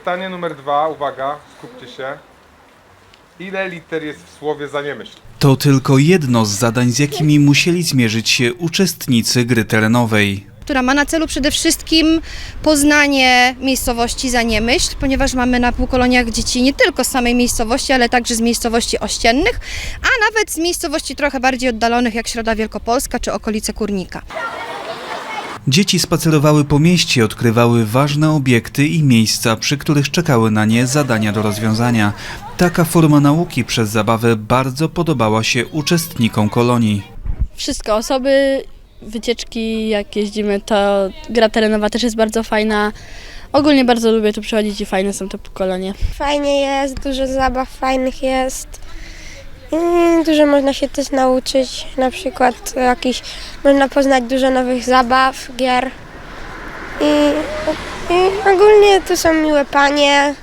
Pytanie numer dwa, uwaga, skupcie się. Ile liter jest w słowie zaniemyśl? To tylko jedno z zadań, z jakimi musieli zmierzyć się uczestnicy gry terenowej. która ma na celu przede wszystkim poznanie miejscowości Zaniemyśl, ponieważ mamy na półkoloniach dzieci nie tylko z samej miejscowości, ale także z miejscowości ościennych, a nawet z miejscowości trochę bardziej oddalonych jak Środa Wielkopolska czy okolice Kurnika. Dzieci spacerowały po mieście, odkrywały ważne obiekty i miejsca, przy których czekały na nie zadania do rozwiązania. Taka forma nauki przez zabawę bardzo podobała się uczestnikom kolonii. wszystko, osoby, wycieczki, jak jeździmy, to gra terenowa też jest bardzo fajna. Ogólnie bardzo lubię tu przychodzić i fajne są te kolonie. Fajnie jest, dużo zabaw fajnych jest. I dużo można się też nauczyć, na przykład jakiś, można poznać dużo nowych zabaw, gier. I, I ogólnie tu są miłe panie.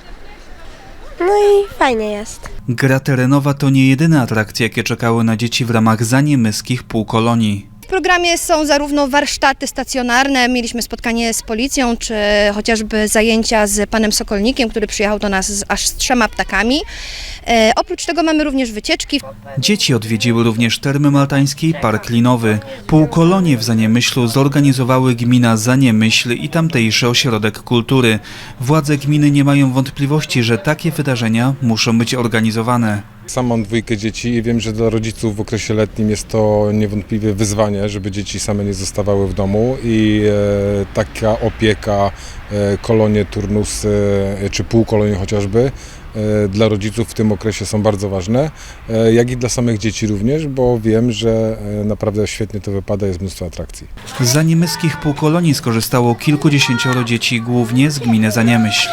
No i fajnie jest. Gra terenowa to nie jedyne atrakcje, jakie czekały na dzieci w ramach zaniemyskich półkolonii. W programie są zarówno warsztaty stacjonarne, mieliśmy spotkanie z policją, czy chociażby zajęcia z panem Sokolnikiem, który przyjechał do nas z, aż z trzema ptakami. E, oprócz tego mamy również wycieczki. Dzieci odwiedziły również Termy Maltańskie i Park Linowy. Półkolonie w Zaniemyślu zorganizowały gmina Zaniemyśl i tamtejszy ośrodek kultury. Władze gminy nie mają wątpliwości, że takie wydarzenia muszą być organizowane. Sam mam dwójkę dzieci i wiem, że dla rodziców w okresie letnim jest to niewątpliwie wyzwanie, żeby dzieci same nie zostawały w domu i e, taka opieka, e, kolonie, turnusy e, czy półkolonie chociażby dla rodziców w tym okresie są bardzo ważne, jak i dla samych dzieci również, bo wiem, że naprawdę świetnie to wypada, jest mnóstwo atrakcji. Z zaniemyskich półkolonii skorzystało kilkudziesięcioro dzieci, głównie z gminy Zaniemyśl.